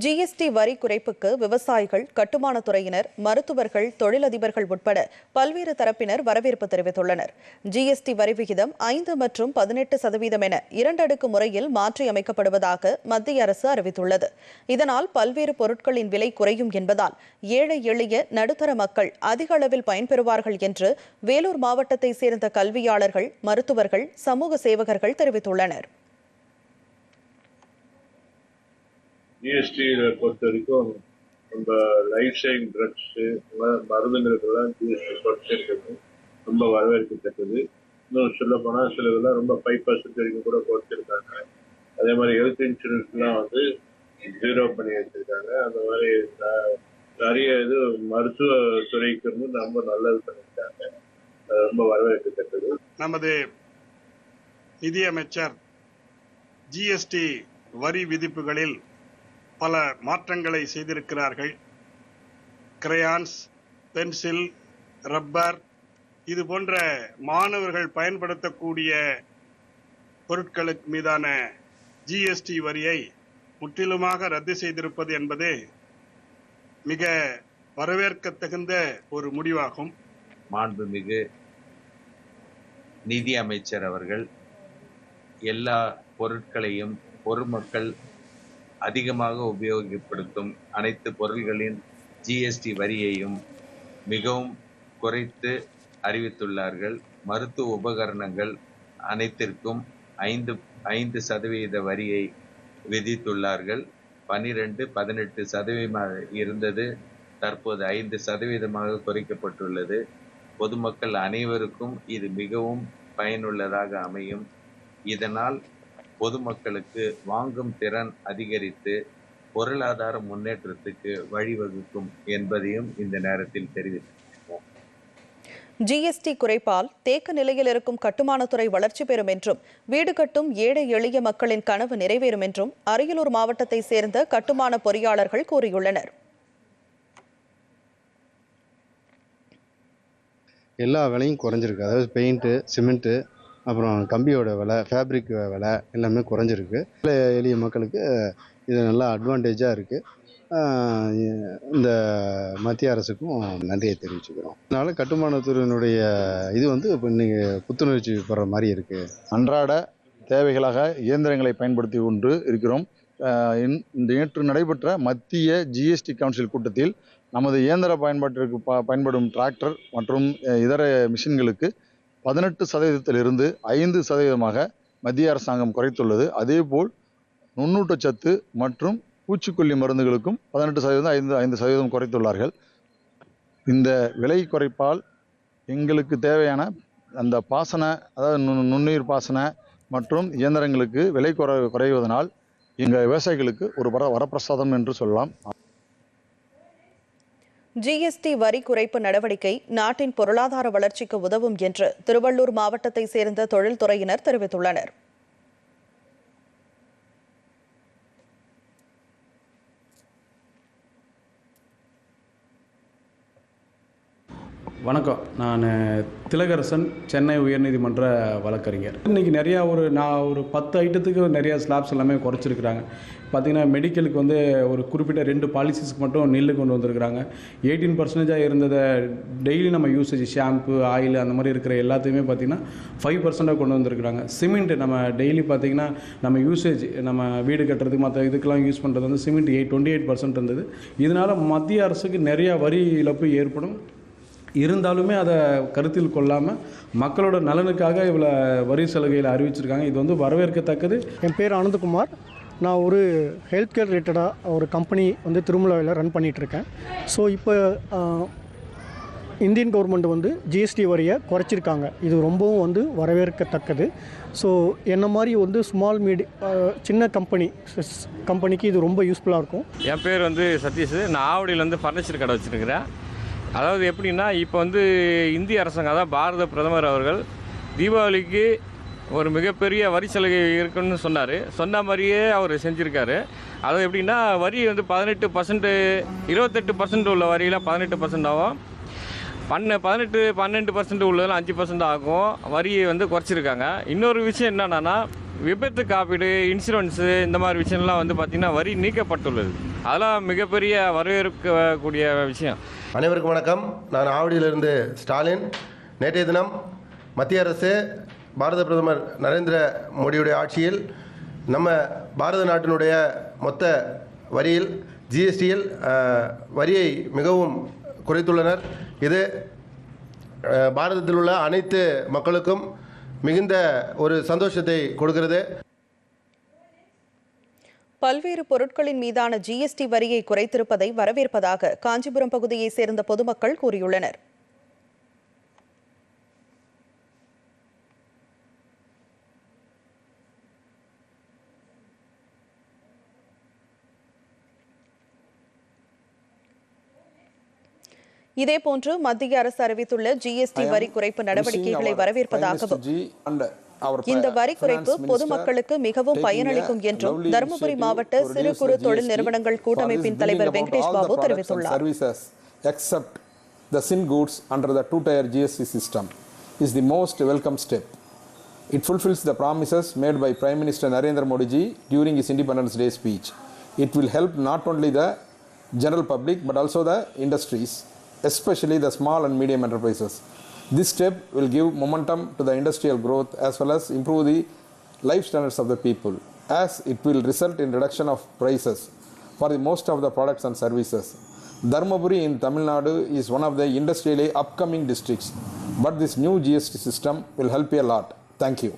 GST வரி குறைப்புக்கு விவசாயிகள் கட்டுமானத் துறையினர் மருத்துவர்கள் தொழிலதிபர்கள் உட்பட பல்வேறு தரப்பினர் வரவேற்பு தெரிவித்துள்ளனர். ஜிஎஸ்டி வரி விகிதம் ஐந்து மற்றும் பதினெட்டு சதவீதம் என இரண்டடுக்கு முறையில் மாற்றியமைக்கப்படுவதாக மத்திய அரசு அறிவித்துள்ளது. இதனால் பல்வேறு பொருட்களின் விலை குறையும் என்பதால் ஏழை எளிய நடுத்தர மக்கள் அதிக அளவில் பயன்பெறுவார்கள் என்று வேலூர் மாவட்டத்தை சேர்ந்த கல்வியாளர்கள் மருத்துவர்கள் சமூக சேவகர்கள் தெரிவித்துள்ளனர். ஜிஎஸ்டியில் பொறுத்த வரைக்கும் நம்ம லைஃப் சேவிங் ட்ரக்ஸு மருந்துங்களுக்கெல்லாம் ஜிஎஸ்டி குறைச்சிருக்கிறது ரொம்ப வரவேற்கத்தக்கது. இன்னும் சொல்ல போனால் சில இதெல்லாம் ரொம்ப ஃபைவ் பர்சன்ட் வரைக்கும் கூட குறைச்சிருக்காங்க அதே மாதிரி ஹெல்த் இன்சூரன்ஸ்லாம் வந்து ஜீரோ பண்ணி வச்சிருக்காங்க. அந்த மாதிரி நிறைய இது மருத்துவ துறைக்கு வந்து ரொம்ப நல்லது பண்ணியிருக்காங்க. ரொம்ப வரவேற்கத்தக்கது. நமது நிதியமைச்சர் ஜிஎஸ்டி வரி விதிப்புகளில் பல மாற்றங்களை செய்திருக்கிறார்கள். கிரையான்ஸ் பென்சில் ரப்பர் இது போன்ற மாணவர்கள் பயன்படுத்தக்கூடிய பொருட்களுக்கு மீதான ஜிஎஸ்டி வரியை முற்றிலுமாக ரத்து செய்திருப்பது என்பது மிக வரவேற்கத்தகுந்த ஒரு முடிவாகும். மாண்புமிகு நிதி அமைச்சர் அவர்கள் எல்லா பொருட்களையும் பொதுமக்கள் அதிகமாக உபயோகப்படுத்தும் அனைத்து பொருள்களின் ஜிஎஸ்டி வரியையும் மிகவும் குறைத்து அறிவித்துள்ளார்கள். மருத்துவ உபகரணங்கள் அனைத்திற்கும் ஐந்து ஐந்து சதவீத வரியை விதித்துள்ளார்கள். பன்னிரெண்டு பதினெட்டு சதவீதமாக இருந்தது. தற்போது ஐந்து சதவீதமாக குறைக்கப்பட்டுள்ளது. பொதுமக்கள் அனைவருக்கும் இது மிகவும் பயனுள்ளதாக அமையும். இதனால் பொதுமக்களுக்கு வாங்கும் திறன் அதிகரித்து பொருளாதார முன்னேற்றத்துக்கு வழிவகுக்கும் என்பதையும் இந்த நேரத்தில் தெரிவித்துள்ளோம் ஜிஎஸ்டி குறைப்பால் தேக்க நிலையில் இருக்கும் கட்டுமானத்துறை வளர்ச்சி பெறும் என்றும் வீடு கட்டும் ஏழை எளிய மக்களின் கனவு நிறைவேறும் என்றும் அரியலூர் மாவட்டத்தை சேர்ந்த கட்டுமான பொறியாளர்கள் கூறியுள்ளனர். எல்லா விலையும் குறைஞ்சிருக்கு. அதாவது பெயிண்ட்டு சிமெண்ட்டு அப்புறம் கம்பியோட விலை ஃபேப்ரிக் விலை எல்லாமே குறைஞ்சிருக்கு. எளிய மக்களுக்கு இது நல்லா அட்வான்டேஜாக இருக்குது இந்த மத்திய அரசுக்கும் நன்றியை தெரிவிச்சுக்கிறோம். அதனால கட்டுமானத்துறையினுடைய இது வந்து இப்போ இன்றைக்கி புத்துணர்ச்சி பெற மாதிரி இருக்குது அன்றாட தேவைகளாக இயந்திரங்களை பயன்படுத்தி கொண்டு இருக்கிறோம். இன்- இந்த நேற்று நடைபெற்ற மத்திய ஜிஎஸ்டி கவுன்சில் கூட்டத்தில் நமது இயந்திர பயன்பாட்டிற்கு ப பயன்படும் டிராக்டர் மற்றும் இதர மிஷின்களுக்கு பதினெட்டு சதவீதத்திலிருந்து ஐந்து சதவீதமாக மத்திய அரசாங்கம் குறைத்துள்ளது. அதேபோல் நுண்ணூட்டச்சத்து மற்றும் பூச்சிக்கொல்லி மருந்துகளுக்கும் பதினெட்டு சதவீதம் ஐந்து ஐந்து சதவீதம் குறைத்துள்ளார்கள். இந்த விலை குறைப்பால் எங்களுக்கு தேவையான அந்த பாசன அதாவது நுண் நுண்ணுயிர் பாசன மற்றும் இயந்திரங்களுக்கு விலை குறை குறைவதனால் எங்கள் விவசாயிகளுக்கு ஒரு வர வரப்பிரசாதம் என்று சொல்லலாம். ஜிஎஸ்டி வரி குறைப்பு நடவடிக்கை நாட்டின் பொருளாதார வளர்ச்சிக்கு உதவும் என்று திருவள்ளூர் மாவட்டத்தை சேர்ந்த தொழில்துறையினர் தெரிவித்துள்ளனர். வணக்கம். நான் திலகரசன் சென்னை உயர்நீதிமன்ற வழக்கறிஞர். இன்றைக்கி நிறையா ஒரு நான் ஒரு பத்து ஐட்டத்துக்கு நிறையா ஸ்லாப்ஸ் எல்லாமே குறைச்சிருக்கிறாங்க. பார்த்தீங்கன்னா மெடிக்கலுக்கு வந்து ஒரு குறிப்பிட்ட ரெண்டு பாலிசிஸ்க்கு மட்டும் நெல் கொண்டு வந்திருக்கிறாங்க. எயிட்டீன் பர்சன்டேஜாக இருந்ததை டெய்லி நம்ம யூசேஜ் ஷாம்பு ஆயில் அந்த மாதிரி இருக்கிற எல்லாத்தையுமே பார்த்திங்கன்னா ஃபைவ் பர்சன்டாக கொண்டு வந்திருக்கிறாங்க. சிமெண்ட் நம்ம டெய்லி பார்த்திங்கன்னா நம்ம யூசேஜ் நம்ம வீடு கட்டுறதுக்கு மற்ற இதுக்கெல்லாம் யூஸ் பண்ணுறது வந்து cement eight twenty eight percent இருந்தது. இதனால் மத்திய அரசுக்கு நிறையா வரி இழப்பு ஏற்படும். இருந்தாலுமே அதை கருத்தில் கொள்ளாமல் மக்களோட நலனுக்காக இவ்வளோ வரி சலுகையில் அறிவிச்சிருக்காங்க. இது வந்து வரவேற்கத்தக்கது. என் பேர் ஆனந்தகுமார் நான் ஒரு ஹெல்த் கேர் ரிலேட்டடாக ஒரு கம்பெனி வந்து திருமலாவில் ரன் பண்ணிகிட்ருக்கேன் ஸோ இப்போ இந்தியன் கவர்மெண்ட் வந்து ஜிஎஸ்டி வரியை குறைச்சிருக்காங்க. இது ரொம்பவும் வந்து வரவேற்கத்தக்கது. ஸோ என்ன மாதிரி வந்து ஸ்மால் மீடி சின்ன கம்பெனி கம்பெனிக்கு இது ரொம்ப யூஸ்ஃபுல்லாக இருக்கும். என் பேர் வந்து சதீஷ். நான் ஆவடியிலேருந்து ஃபர்னிச்சர் கடை வச்சுருக்கிறேன். அதாவது எப்படின்னா இப்போ வந்து இந்திய அரசாங்கம் அதாவது பாரத பிரதமர் அவர்கள் தீபாவளிக்கு ஒரு மிகப்பெரிய வரி சலுகை இருக்குன்னு சொன்னார். சொன்ன மாதிரியே அவர் செஞ்சுருக்காரு. அது எப்படின்னா வரி வந்து பதினெட்டு பர்சன்ட்டு இருபத்தெட்டு பர்சன்ட் உள்ள வரியெலாம் பதினெட்டு பர்சன்ட் ஆகும். பண்ண பதினெட்டு பன்னெண்டு பர்சன்ட் உள்ளதெல்லாம் அஞ்சு பர்சன்ட் ஆகும். வரியை வந்து குறைச்சிருக்காங்க. இன்னொரு விஷயம் என்னென்னா விபத்து காப்பீடு இன்சூரன்ஸு இந்த மாதிரி விஷயம்லாம் வந்து பார்த்திங்கன்னா வரி நீக்கப்பட்டுள்ளது. அதெல்லாம் மிகப்பெரிய வரவேற்கக்கூடிய விஷயம். அனைவருக்கும் வணக்கம். நான் ஆவடியிலிருந்து ஸ்டாலின். நேற்றைய தினம் மத்திய அரசு பாரத பிரதமர் நரேந்திர மோடியுடைய ஆட்சியில் நம்ம பாரத நாட்டினுடைய மொத்த வரியில் ஜிஎஸ்டியில் வரியை மிகவும் குறைத்துள்ளனர். இது பாரதத்தில் உள்ள அனைத்து மக்களுக்கும் மிகுந்த ஒரு சந்தோஷத்தை கொடுக்கிறது. பல்வேறு பொருட்களின் மீதான ஜிஎஸ்டி வரியை குறைத்திருப்பதை வரவேற்பதாக காஞ்சிபுரம் பகுதியைச் சேர்ந்த பொதுமக்கள் கூறியுள்ளனர். இதேபோன்று மத்திய அரசு அறிவித்துள்ள ஜிஎஸ்டி வரி குறைப்பு நடவடிக்கைகளை வரவேற்பதாகவும் இந்த வரி குறைப்பு பொதுமக்களுக்கு மிகவும் பயனளிக்கும் என்றும் தருமபுரி மாவட்ட சிறு குறு தொழில் நிறுவனங்கள் கூட்டமைப்பின் தலைவர் வெங்கடேஷ் பாபு தெரிவித்துள்ளார் except the sin goods under the two-tier GST system is the most welcome step. It fulfills the promises made by Prime Minister Narendra Modi ji during his Independence Day speech. It will help not only the general public but also the industries, especially the small and medium enterprises. This step will give momentum to the industrial growth as well as improve the life standards of the people, as it will result in reduction of prices for the most of the products and services. Dharmaburi in Tamil Nadu is one of the industrially upcoming districts, but this new GST system will help you a lot. Thank you.